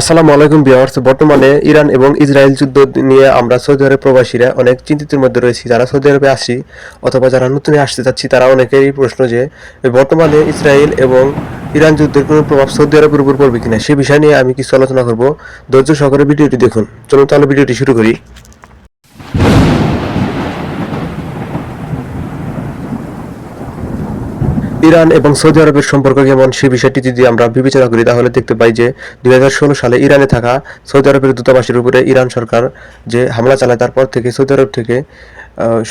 আসসালামু আলাইকুম বিয়ার্স বর্তমানে ইরান এবং ইসরায়েল যুদ্ধ নিয়ে আমরা সৌদি আরব প্রবাসীরা অনেক চিন্তিতের মধ্যে রয়েছি। যারা সৌদি আরবে আসি অথবা যারা নতুন আসতে যাচ্ছি তারা অনেকেরই প্রশ্ন যে, বর্তমানে ইসরায়েল এবং ইরান যুদ্ধের কোনো প্রভাব সৌদি আরবের উপর পড়বে কিনা, সে বিষয় নিয়ে আমি কিছু আলোচনা করব। ধৈর্য সহকারে ভিডিওটি দেখুন। চলুন তাহলে ভিডিওটি শুরু করি। ইরান এবং সৌদি আরবের সম্পর্ক কেমন সেই বিষয়টি যদি আমরা বিবেচনা করি, তাহলে দেখতে পাই যে দু হাজার ষোলো সালে ইরানে থাকা সৌদি আরবের দূতাবাসের উপরে ইরান সরকার যে হামলা চালায় তারপর থেকে সৌদি আরব থেকে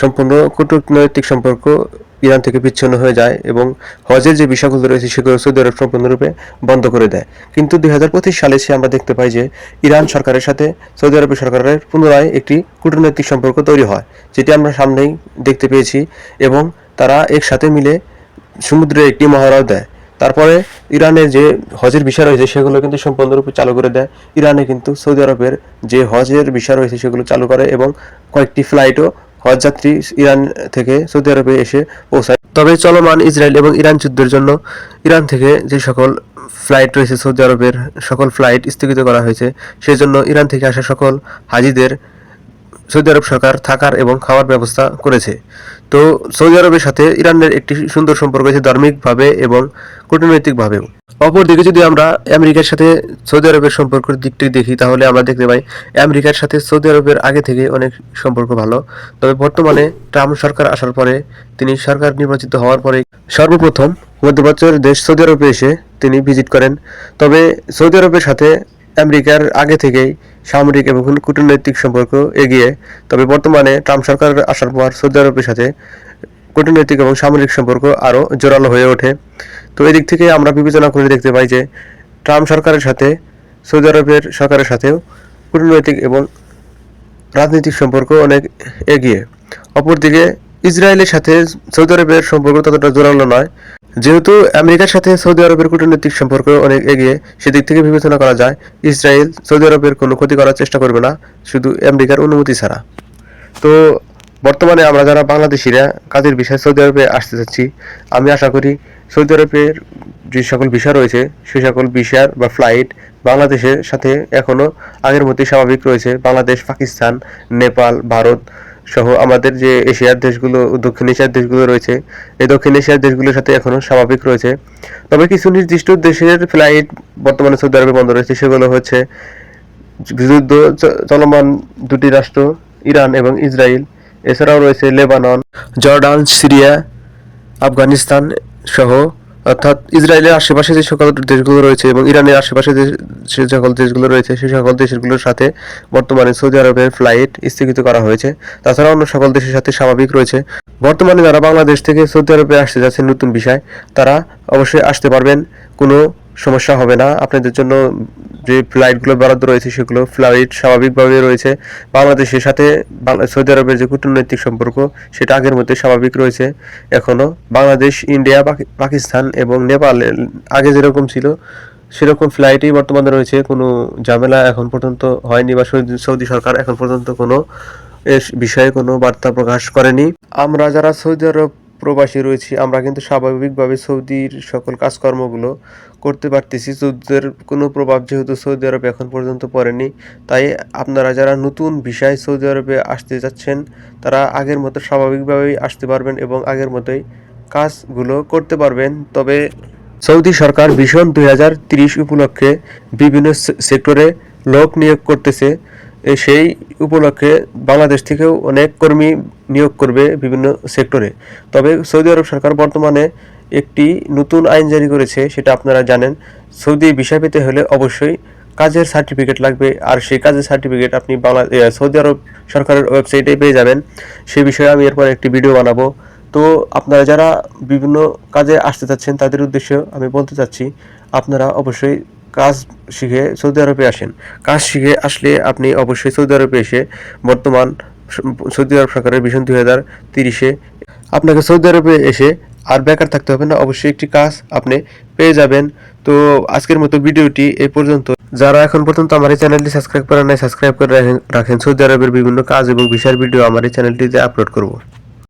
সম্পূর্ণ কূটনৈতিক সম্পর্ক ইরান থেকে বিচ্ছিন্ন হয়ে যায় এবং হজের যে বিষয়গুলো রয়েছে, সেগুলো সৌদি আরব সম্পূর্ণরূপে বন্ধ করে দেয়। কিন্তু দুই হাজার পঁচিশ সালে সে আমরা দেখতে পাই যে ইরান সরকারের সাথে সৌদি আরবের সরকারের পুনরায় একটি কূটনৈতিক সম্পর্ক তৈরি হয়, যেটি আমরা সামনেই দেখতে পেয়েছি এবং তারা একসাথে মিলে সমুদ্রে একটি মহড়াও দেয়। তারপরে ইরানের যে হজের বিষয় রয়েছে, সেগুলো কিন্তু সম্পূর্ণরূপে চালু করে দেয়। ইরানে কিন্তু সৌদি আরবের যে হজের বিষয় রয়েছে, সেগুলো চালু করে এবং কয়েকটি ফ্লাইটও হজ যাত্রী ইরান থেকে সৌদি আরবে এসে পৌঁছায়। তবে চলমান ইসরায়েল এবং ইরান যুদ্ধের জন্য ইরান থেকে যে সকল ফ্লাইট রয়েছে, সৌদি আরবের সকল ফ্লাইট স্থগিত করা হয়েছে, সেজন্য ইরান থেকে আসা সকল হাজিদের সৌদি আরব সরকার থাকার এবং খাওয়ার ব্যবস্থা করেছে। তো সৌদি আরবের সাথে ইরানের একটি সুন্দর সম্পর্ক আছে ধার্মিকভাবে এবং কূটনৈতিকভাবেও। অপরদিকে যদি আমরা আমেরিকার সাথে সৌদি আরবের সম্পর্কের দিকটি দেখি, তাহলে আমরা দেখতে পাই আমেরিকার সাথে সৌদি আরবের আগে থেকে অনেক সম্পর্ক ভালো। তবে বর্তমানে ট্রাম্প সরকার আসার পরে তিনি সরকার নির্বাচিত হওয়ার পরে সর্বপ্রথম মধ্যপ্রাচ্যের দেশ সৌদি আরবে এসে তিনি ভিজিট করেন। তবে সৌদি আরবের সাথে আমেরিকার আগে থেকেই সামরিক এবং কূটনৈতিক সম্পর্ক এগিয়ে, তবে বর্তমানে ট্রাম্প সরকার আসার পর সৌদি আরবের সাথে কূটনৈতিক এবং সামরিক সম্পর্ক আরও জোরালো হয়ে ওঠে। তো এদিক থেকে আমরা বিবেচনা করে দেখতে পাই যে ট্রাম্প সরকারের সাথে, সৌদি আরবের সরকারের সাথেও কূটনৈতিক এবং রাজনৈতিক সম্পর্ক অনেক এগিয়ে। অপরদিকে ইসরায়েলের সাথে সৌদি আরবের সম্পর্ক ততটা জোরালো নয়। যেহেতু আমেরিকার সাথে সৌদি আরবের কূটনৈতিক সম্পর্ক অনেক এগিয়ে, সেদিক থেকে বিবেচনা করা যায়, ইসরায়েল সৌদি আরবের কোনো ক্ষতি করার চেষ্টা করবে না, শুধু আমেরিকার অনুমতি ছাড়া। তো, বর্তমানে আমরা যারা বাংলাদেশিরা, কাজের বিষয়ে সৌদি আরবে আসতে চাচ্ছি, আমি আশা করি সৌদি আরবের যে সকল বিষয় রয়েছে সেই সকল বিষয়ের বা ফ্লাইট বাংলাদেশের সাথে এখনও আগের মতোই স্বাভাবিক রয়েছে। বাংলাদেশ, পাকিস্তান, নেপাল, ভারত সহ আমাদের যে এশিয়ার দেশগুলো, দক্ষিণ এশিয়ার দেশগুলো রয়েছে, এই দক্ষিণ এশিয়ার দেশগুলোর সাথে এখনও স্বাভাবিক রয়েছে। তবে কিছু নির্দিষ্ট দেশের ফ্লাইট বর্তমানে সৌদি আরবে বন্ধ রয়েছে, সেগুলো হচ্ছে যুদ্ধ চলমান দুটি রাষ্ট্র, ইরান এবং ইসরায়েল এছাড়াও রয়েছে লেবানন, জর্ডান, সিরিয়া, আফগানিস্তান সহ অর্থাৎ ইসরায়েলের আশেপাশে যে সকল দেশগুলো রয়েছে এবং ইরানের আশেপাশে যে সকল দেশগুলো রয়েছে সেই সকল দেশগুলোর সাথে বর্তমানে সৌদি আরবের ফ্লাইট স্থগিত করা হয়েছে। তাছাড়া অন্য সকল দেশের সাথে স্বাভাবিক রয়েছে। বর্তমানে যারা বাংলাদেশ থেকে সৌদি আরবে আসতে যাচ্ছেন নতুন বিষয়, তারা অবশ্যই আসতে পারবেন, কোনো সমস্যা হবে না। আপনাদের জন্য যে ফ্লাইটগুলো বরাদ্দ রয়েছে সেগুলো ফ্লাইট স্বাভাবিকভাবে রয়েছে। বাংলাদেশের সাথে সৌদি আরবের যে কূটনৈতিক সম্পর্ক, সেটা আগের মধ্যে স্বাভাবিক রয়েছে। এখনও বাংলাদেশ, ইন্ডিয়া পাকিস্তান এবং নেপাল আগে যেরকম ছিল, সেরকম ফ্লাইটই বর্তমানে রয়েছে। কোনো ঝামেলা এখন পর্যন্ত হয়নি বা সৌদি সরকার এখন পর্যন্ত কোনো এ বিষয়ে কোনো বার্তা প্রকাশ করেনি। আমরা যারা সৌদি আরব প্রবাসী রয়েছি, আমরা কিন্তু স্বাভাবিকভাবে সৌদির সকল কাজকর্মগুলো করতে পারতেছি। যুদ্ধের কোনো প্রভাব যেহেতু সৌদি আরবে এখন পর্যন্ত পড়েনি, তাই আপনারা যারা নতুন বিষয় সৌদি আরবে আসতে যাচ্ছেন, তারা আগের মতো স্বাভাবিকভাবেই আসতে পারবেন এবং আগের মতোই কাজগুলো করতে পারবেন। তবে সৌদি সরকার ভীষণ দুই হাজার তিরিশ উপলক্ষে বিভিন্ন সেক্টরে লোক নিয়োগ করতেছে। সেই উপলক্ষে বাংলাদেশ থেকেও অনেক কর্মী নিয়োগ করবে বিভিন্ন সেক্টরে তবে সৌদি আরব সরকার বর্তমানে একটি নতুন আইন জারি করেছে, সেটা আপনারা জানেন। সৌদি বিষয় পেতে হলে অবশ্যই কাজের সার্টিফিকেট লাগবে, আর সেই কাজের সার্টিফিকেট আপনি বাংলা সৌদি আরব সরকারের ওয়েবসাইটে পেয়ে যাবেন। সেই বিষয়ে আমি এরপর একটি ভিডিও বানাবো। তো আপনারা যারা বিভিন্ন কাজে আসতে চাচ্ছেন, তাদের উদ্দেশ্যে আমি বলতে চাচ্ছি, আপনারা অবশ্যই কাজ শিখে সৌদি আরবে আসেন। কাজ শিখে আসলে আপনি অবশ্যই সৌদি আরবে এসে বর্তমান স- সৌদি আরব সরকারের ভিশন দুই হাজার তিরিশে। আপনাকে সৌদি আরবে এসে আর বেকার থাকতে হবে না, অবশ্যই একটি কাজ আপনি পেয়ে যাবেন। তো আজকের মতো ভিডিওটি এ পর্যন্ত। যারা এখন পর্যন্ত আমার এই চ্যানেলটি সাবস্ক্রাইব করেন নাই, সাবস্ক্রাইব করে রাখেন- সৌদি আরবের বিভিন্ন কাজ এবং বিষয়ের ভিডিও আমার এই চ্যানেলটিতে আপলোড করব।